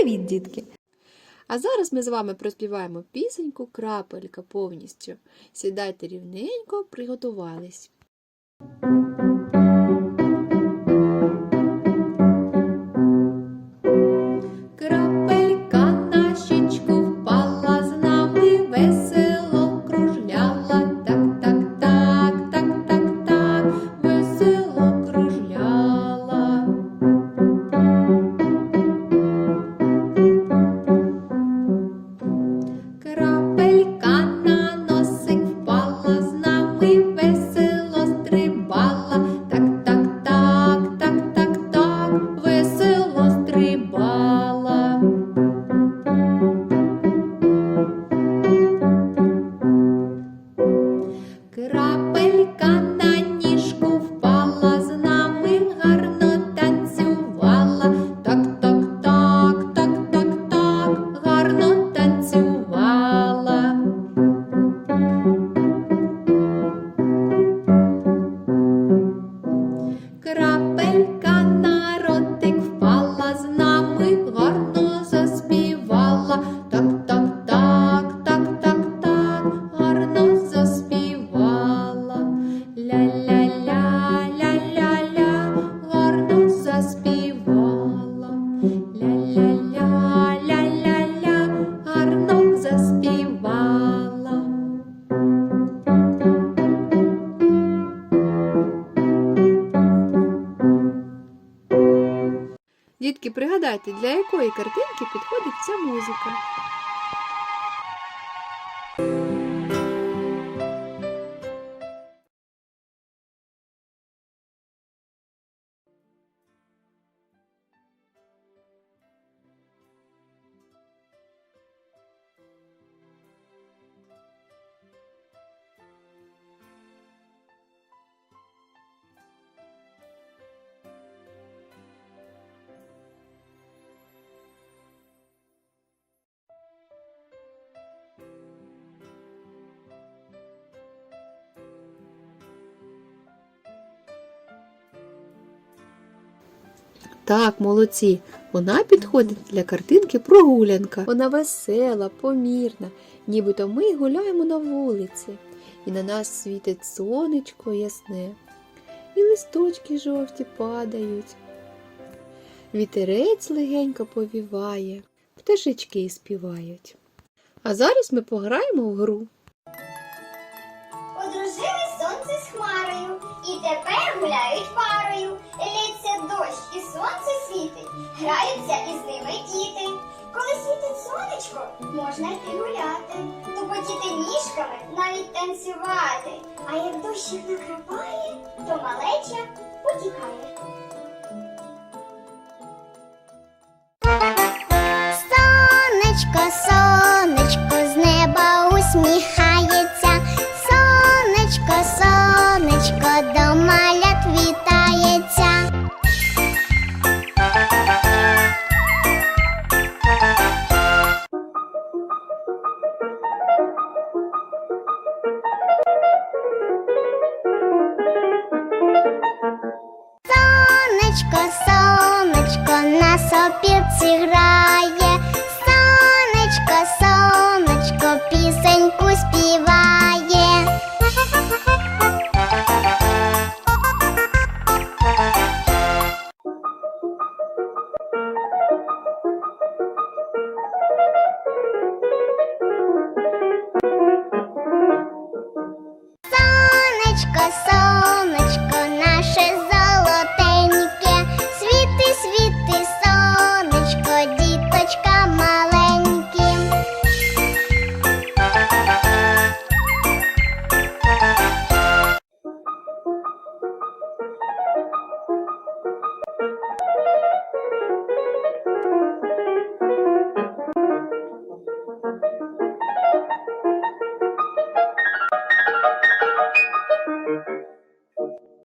Привіт, дітки! А зараз ми з вами проспіваємо пісеньку крапелька повністю. Сідайте рівненько, приготувались. Крапелька заспівала. Ля-ля-ля, ля-ля-ля, гарно заспівала. Дітки, пригадайте, для якої картинки підходить ця музика. Так, молодці. Вона підходить для картинки прогулянка. Вона весела, помірна, нібито ми гуляємо на вулиці, і на нас світить сонечко ясне, і листочки жовті падають. Вітерець легенько повіває, пташечки співають. А зараз ми пограємо в гру. Одружили сонце з хмарою, і тепер гуляють сонце світить, граються із ними діти. Коли світить сонечко, можна йти гуляти, тупотіти ніжками, навіть танцювати. А як дощик накрапає, то малеча потікає. Сонечко, Сонечко, сонечко на сопілці грає, сонечко, сонечко, пісеньку співає. Сонечко, сонечко